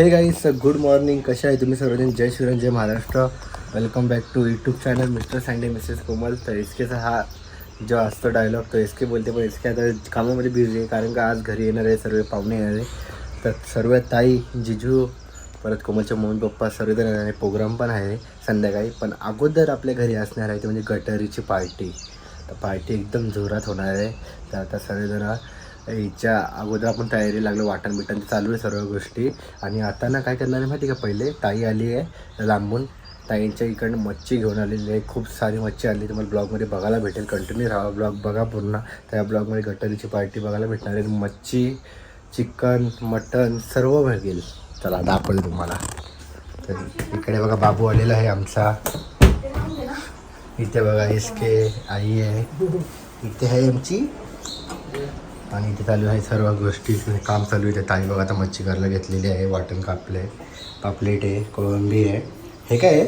Hey guys good morning कसे आहे तुम्ही सर्वजण? जय शिवराम जय Maharashtra. Welcome back to YouTube channel Mr Sunday Mrs Komal तर एस केचा हा जो असतो डायलॉग तो एस के बोलते. पण एस के आता कामामध्ये बिझी आहे कारण का आज घरी येणार आहे सर्व पाहुणे येणार आहे. तर सर्व ताई जिजू परत कोमलच्या मम्मी पप्पा सर्वजण येणार आहे. प्रोग्राम पण आहे संध्याकाळी. पण अगोदर आपल्या घरी असणार आहे ते म्हणजे गटारीची पार्टी तर पार्टी एकदम जोरात होणार आहे. तर आता सर्वजण याच्या अगोदर आपण तयारी लागलो वाटण बिटण चालू आहे सर्व गोष्टी. आणि आता ना काय करणार आहे माहिती का? पहिले ताई आली आहे लांबून. ताईंच्या इकडनं मच्छी घेऊन आलेली आहे. खूप सारी मच्छी आली तुम्हाला ब्लॉगमध्ये बघायला भेटेल. कंटिन्यू राहा ब्लॉग बघा पूर्ण. त्या ब्लॉगमध्ये गटारीची पार्टी बघायला भेटणार आहे. मच्छी चिकन मटन सर्व भेटेल. चला दाखवलं तुम्हाला. तर इकडे बघा बाबू आलेला आहे आमचा. इथे बघा एस के आई आहे. इथे आहे आमची आणि इथे चालू आहे सर्व गोष्टी. काम चालू आहे. ताई बघा आता मच्छी करायला घेतलेली आहे. वाटण कापले पापलेट आहे. कोळंबी आहे. हे काय आहे?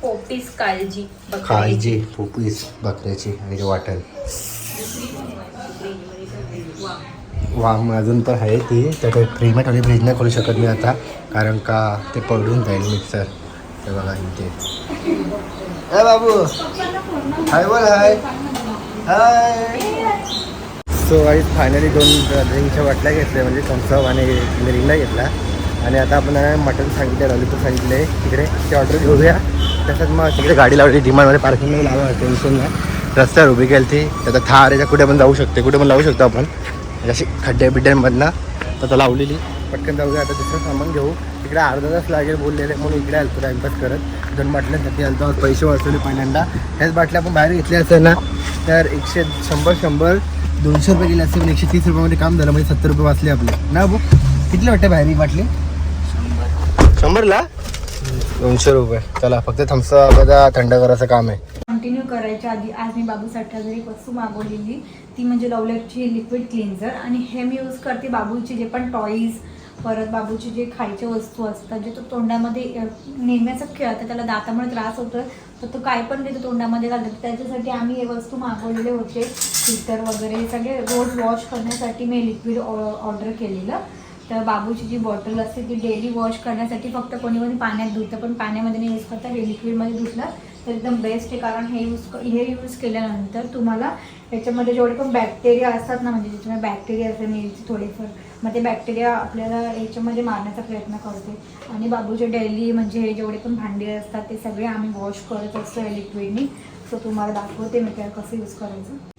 पोपटीस काळजी. काळजी पोपीस बकऱ्याची आणि वाटण. वाम अजून पण आहे ती. तर काही फ्रीमध्ये ठेवली फ्रीज नाही खोलू शकत मी आता. कारण का ते पडून जाईल मिक्सर ते बघा इथे. बाबू. हाय बोल हाय. हाय. सो आई फायनली दोन ड्रिंकच्या बाटल्या घेतल्या म्हणजे थम्सअप आणि मिरिंडा घेतला. आणि आता आपण मटन सांगितलं लॉलीपॉप सांगितले. तिकडे ते ऑर्डर घेऊया. तसंच मग तिकडे गाडी लावली डिमांडमध्ये पार्किंगमध्ये लावा टेन्शन नाही. रस्त्यावर उभी केली ती त्याचा थार याच्या कुठे पण जाऊ शकते कुठे पण लावू शकतो आपण. म्हणजे जशी खड्ड्या बिड्ड्यांमधनं तर आता लावलेली. पटकन जाऊया आता दुसरं सामान घेऊ. इकडे अर्धा तास लागेल बोललेले म्हणून इकडे आलतो टाईमपास करत. दोन बाटल्यांसाठी आलतो पैसे वाचवले पहिल्यांदा. ह्याच बाटल्या आपण बाहेर घेतल्या असेल ना. तर एकशे शंभर शंभर दोनशे रुपये गेले असते पण एकशे तीस रुपयामध्ये काम झालं म्हणजे सत्तर रुपये वाचले आपले. ना बघ किती वाटते बाहेर ही बाटली? शंभरला? दोनशे रुपये. चला फक्त थम्सअप बघा थंड करायचं काम आहे. कंटिन्यू करायच्या आधी आज मी बाबूसाठी एक वस्तू मागवलेली ती म्हणजे लवलेटची लिक्विड क्लिन्झर आणि हे मी यूज करते बाबूचे जे पण टॉईज परत बाबूचे जे खायच्या वस्तू असतात जे तो तोंडामध्ये नेहमीचं खेळतं त्याला दातामुळे त्रास होतो तर तो काय पण देतो तोंडामध्ये घालतो त्याच्यासाठी आम्ही हे वस्तू मागवलेले होते. फिल्टर वगैरे हे सगळे रोज वॉश करण्यासाठी मी लिक्विड ऑर्डर केलेलं. तर बाबूची जी बॉटल असते ती डेली वॉश करण्यासाठी फक्त कोणी कोणी पाण्यात धुतं पण पाण्यामध्ये नाही यूज करता. हे लिक्विडमध्ये धुतलं तर एकदम बेस्ट आहे. कारण हे यूज हे यूज केल्यानंतर तुम्हाला याच्यामध्ये जेवढे पण बॅक्टेरिया असतात ना म्हणजे ज्याच्यामध्ये बॅक्टेरिया असतात मेलचे थोडेफार मग ते बॅक्टेरिया आपल्याला याच्यामध्ये मारण्याचा प्रयत्न करते. आणि बाबूचे डेली म्हणजे हे जेवढे पण भांडे असतात ते सगळे आम्ही वॉश करत असतो या लिक्विडनी सो तुम्हाला दाखवते मी त्या कसं यूज करायचं.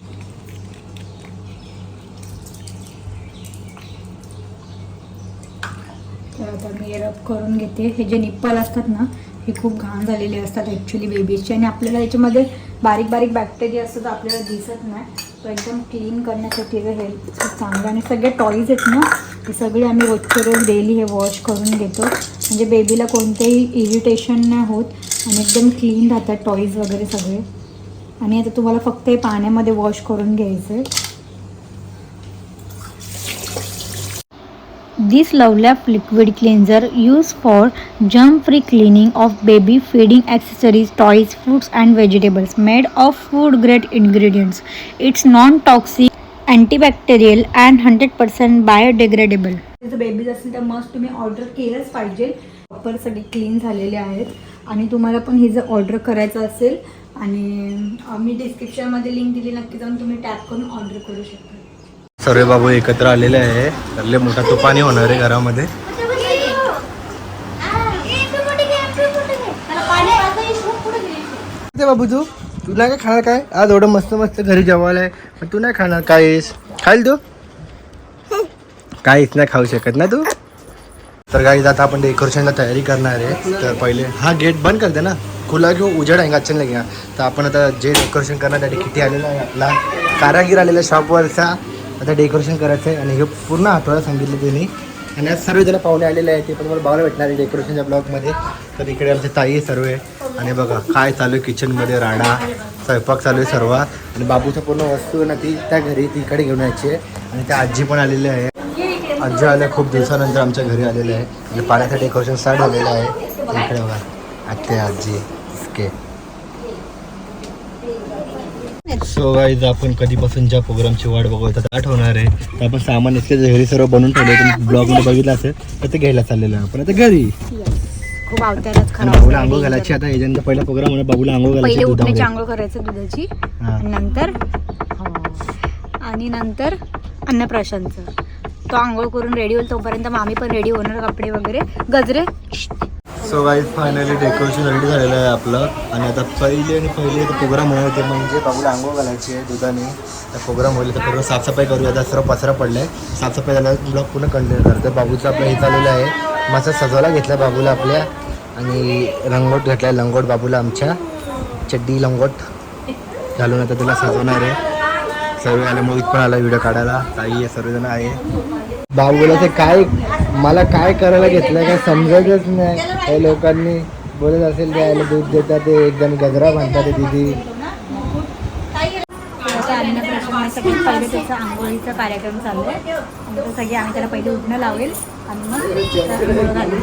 तर आता मी रब करून घेते. हे जे निप्पल असतात ना हे खूप घाण झालेले असतात ॲक्च्युली बेबीजचे आणि आपल्याला याच्यामध्ये बारीक बारीक बॅक्टेरिया असतात आपल्याला दिसत नाही. तो एकदम क्लीन करण्यासाठी हे खूप चांगलं आणि सगळे टॉईज आहेत ना ते सगळे आम्ही रोजचे रोज डेली हे वॉश करून घेतो. म्हणजे बेबीला कोणतेही इरिटेशन नाही होत. आणि एकदम क्लीन राहतात टॉईज वगैरे सगळे. आणि आता तुम्हाला फक्त हे पाण्यामध्ये वॉश करून घ्यायचं आहे this Lovelap liquid cleanser use for germ free cleaning of baby feeding accessories toys fruits and vegetables made of food great ingredients it's non toxic antibacterial and hundred percent biodegradable babies असेल तर must तुम्ही order केलंच पाहिजे. Proper सगळे clean झालेले आहेत. आणि तुम्हाला पण हे जर ऑर्डर करायचं असेल आणि मी डिस्क्रिप्शनमध्ये लिंक दिली नक्की जाऊन तुम्ही टॅप करून ऑर्डर करू शकता. सर्व बाबू एकत्र आलेले आहे. तर मोठा तुफानी होणार आहे घरामध्ये. ते बाबू तू. तू नाही काय खाणार काय? आज एवढं मस्त मस्त घरी जेवायला आहे. पण तू नाही खाणार काहीच खाईल तू? काहीच नाही खाऊ शकत ना तू? तर काही आता आपण डेकोरेशनला तयारी करणार आहे. तर पहिले हा गेट बंद करते ना. खुला घेऊ उजेड आहे. अचानक घ्या. तर आपण आता जे डेकोरेशन करण्यासाठी किती आलेलं आहे आपला? कारागीर आलेला शॉपवरचा आता डेकोरेशन करायचं आहे आणि हे पूर्ण आठवडा सांगितलं त्यांनी. आणि आज सर्व जण पाहुणे आलेले आहेत ते पण मला बघायला भेटणार आहे डेकोरेशनच्या ब्लॉगमध्ये तर इकडे आमचे ताई आहे सर्व. आहे आणि बघा काय चालू आहे किचनमध्ये राणा स्वयंपाक चालू आहे सर्व आणि बाबूच्या पूर्ण वस्तू ना ती त्या घरी तिकडे घेऊन यायची आहे. आणि त्या आजी पण आलेली आहे. आजी आल्या खूप दिवसानंतर आमच्या घरी आलेलं आहे. आणि पाण्याचं डेकोरेशन स्टार्ट झालेलं आहे. इकडे बघा आत्या आजी इसके. सो गाईज आपण कधीपासून ज्या प्रोग्रामची वाट बघत आठवणार आहे. तर आपण सामान इतके घरी सर्व बनवून ठेवले तुम्ही ब्लॉगमध्ये बघितलं असेल तर ते घ्यायला चाललेलं आहे आपण. आता घरी. खूप अवतारच बाबूला आंघोळ घालायची. आता याच्यानंतर पहिला प्रोग्राम होणार बाबूला आंघोळ पहिले घालायची उठण्याची दुधामध्ये. आंघोळ करायचं दुधाची. हा. नंतर? आणि नंतर अन्नप्राशनचं. तो आंघोळ करून रेडी होईल तोपर्यंत मामी पण रेडी होणार कपडे वगैरे. गजरे? So guys finally decoration ready झालेलं आहे आपलं. आणि आता पहिले आणि पहिले प्रोग्राम होणार ते म्हणजे बाबूला आंघोळ घालायची आहे दुधाने. तर प्रोग्राम होईल. तर पूर्ण साफसफाई करूया. आता सर्व पसरा पडला आहे साफसफाई झाल्यावर ब्लॉग पूर्ण कंटिन्यू करतो बाबूचं आपलं हे चाललेलं आहे. मस्त सजवायला घेतला बाबूला आपल्या. आणि रंगोट आहे लंगोट बाबूला आमच्या. चड्डी लंगोट. घालून आता तुला सजवणार आहे. सर्व आले मोहित पण आला व्हिडिओ काढायला. ताई आहे सर्वजण आहे. बाबूला ते काय मला काय करायला घेतलं काय समजतच नाही. हे लोकांनी बोलत असेल ते आयला दूध देतात ते एकदम गजरा बांधतात ते दिदी. पहिले त्याचा आंघोळीचा कार्यक्रम चालू आहे. नंतर सगळे आम्ही त्याला पहिले उठणं लावेल. आणि मग त्याला आंघोळ घालू.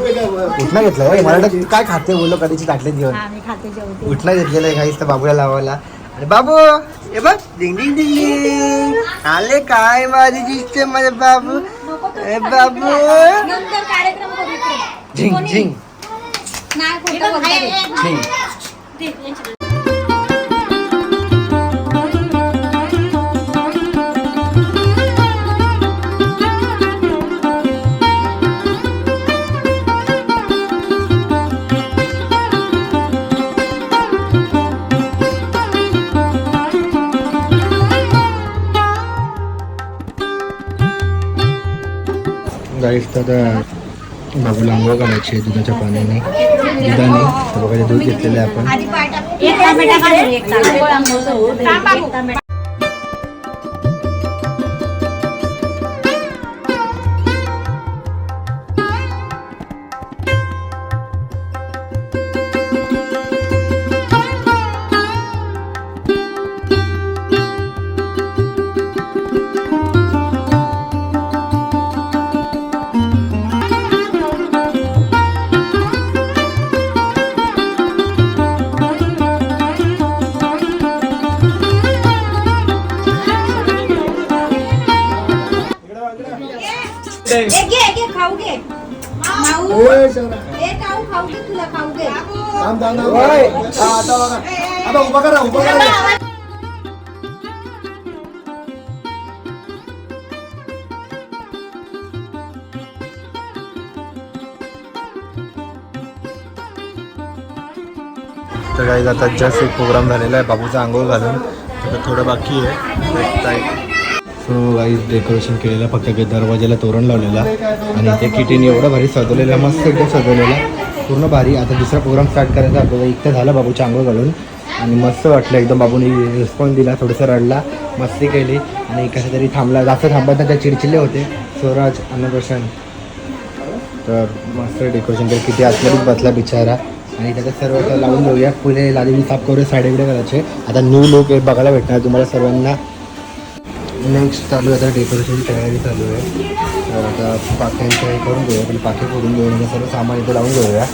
उठणं घेतलं? मला काय खाते बोललो कधीची आम्ही खाते जेवते. उठणं घेतलेलं आहे काहीच तर बाबूला लावायला. आणि बाबू हे बघ डिंग डिंग डिंग डिंग आले काय माझी दिसते माझे बाबू ए बाबू नंतर कार्यक्रम करू इकडे. झिंग झिंग नाही खोटं बोलता ते. झिंग गाईस तर बाबूला आंघोळ घालायची आहे दुधाच्या पाण्याने. दुधाने. तर बघा दूध घेतलेलं आहे आपण. एक घे, एक घे, खाऊ घे. माऊ, एक खाऊ, खाऊ घे तुला, खाऊ घे. आता उभा करा उभा करा. तर काही आता जस्ट एक प्रोग्राम झालेला आहे बाबूचा आंघोळ घालून. आता थोडं बाकी आहे. सो गाईज डेकोरेशन केलेलं फक्त काही दरवाजाला तोरण लावलेला आणि त्या किटीने एवढं भारी सजवलेलं मस्त एकदम सजवलेला पूर्ण भारी. आता दुसरा प्रोग्राम स्टार्ट करायचा आपल्याला इतकं झालं बाबूच्या चांगलं घालून आणि मस्त वाटलं. एकदम बाबूने रिस्पॉन्स दिला थोडंसं रडला मस्ती केली आणि कसं तरी थांबला. जास्त थांबत नाही त्या चिडचिडले होते. स्वराज अन्नप्रशन. तर मस्त डेकोरेशन केलं. किती आतमध्येच बसला बिचारा. आणि त्याच्यात सर्व लावून देऊया. पुढे लादी साफ करूया साडे करायचे आता न्यू लुक बघायला भेटणार तुम्हाला सर्वांना. नेक्स्ट चालू आहे आता डेकोरेशनची तयारी चालू आहे. तर आता पाक्यांचं हे करून घेऊया पण पाके फोडून घेऊन सर्व सामान इथे लावून घेऊया.